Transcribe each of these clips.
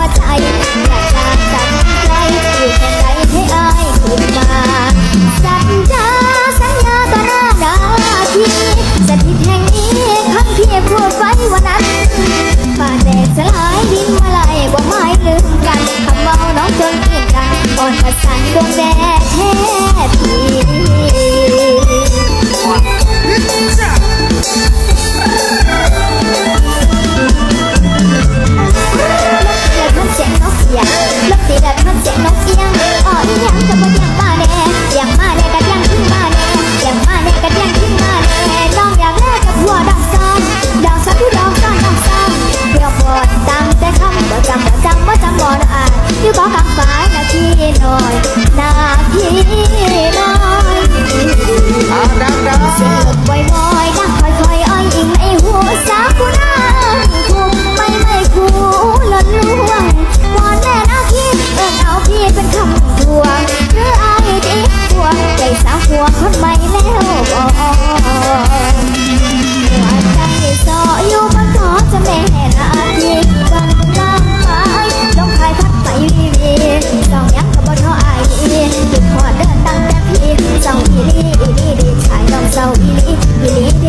วใจ อยากจากจากไกอยู่แต่ไหนให้อายขึ้นมาสัญญาสัญญาต่หน้านาทีสถิตแห่งนี้คำเพียงพูดไว้วันนั้นป่าแตกสลายดินมาลายว่าไม่ลืมกันคำเมาน้องจนเกินกันอ่อนประสานดวงแดดแท้ที แล้วบอกหัวใจสออยู่บนขอจะแม่นาทีกันล่างไายทักไปวีวีต้องยักกับบนเขาอ้ดีหยุดขอเดินตั้งแต่พี่ต้องอีลีอีลีดีชายต้องเอีลีอีลี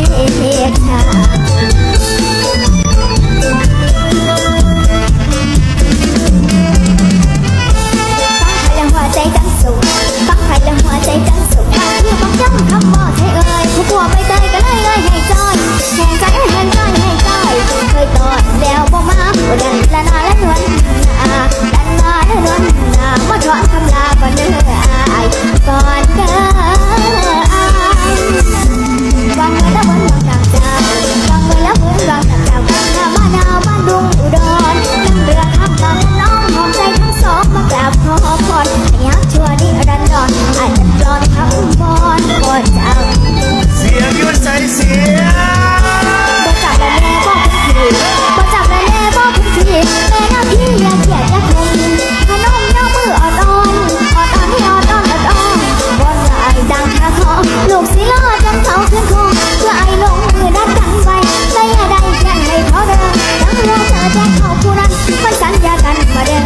มาเด้อ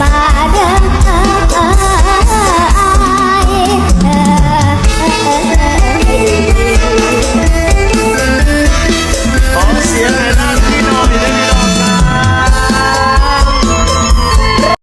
มาเด้อ